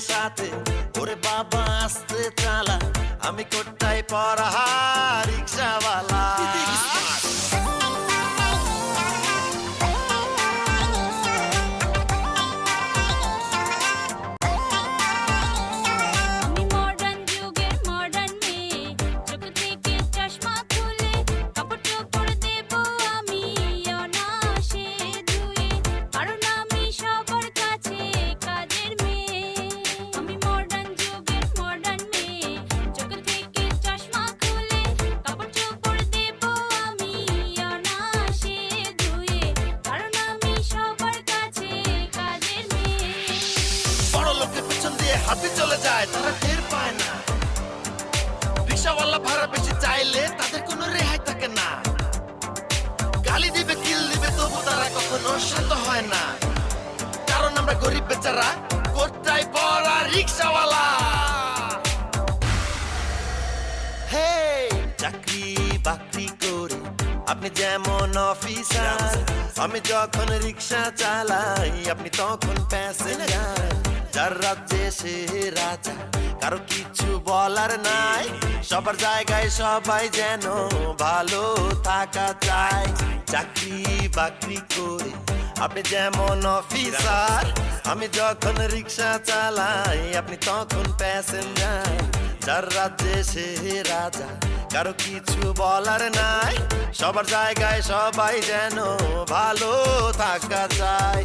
সাথে ওরে বাবা আসতে চালা আমি কোথায় পড়া হাতে চলে যায় তারা টের পায় না। রিক্সাওয়ালা ভাড়া বেশি চাইলে তাদের কোনো রেহাই থাকে না। গালি দিবে কিল দিবে তবু তারা কখনো শান্ত হয় না। কারণ আমরা গরিব বেচারা কোটাই পড়া রিক্সাওয়ালা? হে চাকরি বাকরি করে আপনি যেমন অফিসার আমি যখন রিক্সা চালাই আপনি তখন প্যাসেঞ্জার যার রাজ্যে সে রাজা, কারও কিছু বলার নাই। সবার জায়গায় সবাই যেন ভালো থাকা চায়। চাকরি বাকরি করে আপনি যেমন অফিসার, আমি যখন রিক্সা চালাই, আপনি তখন প্যাসেঞ্জার। যার রাজ্যে সে রাজা, কারও কিছু বলার নাই। সবার জায়গায় সবাই যেন ভালো থাকা চায়।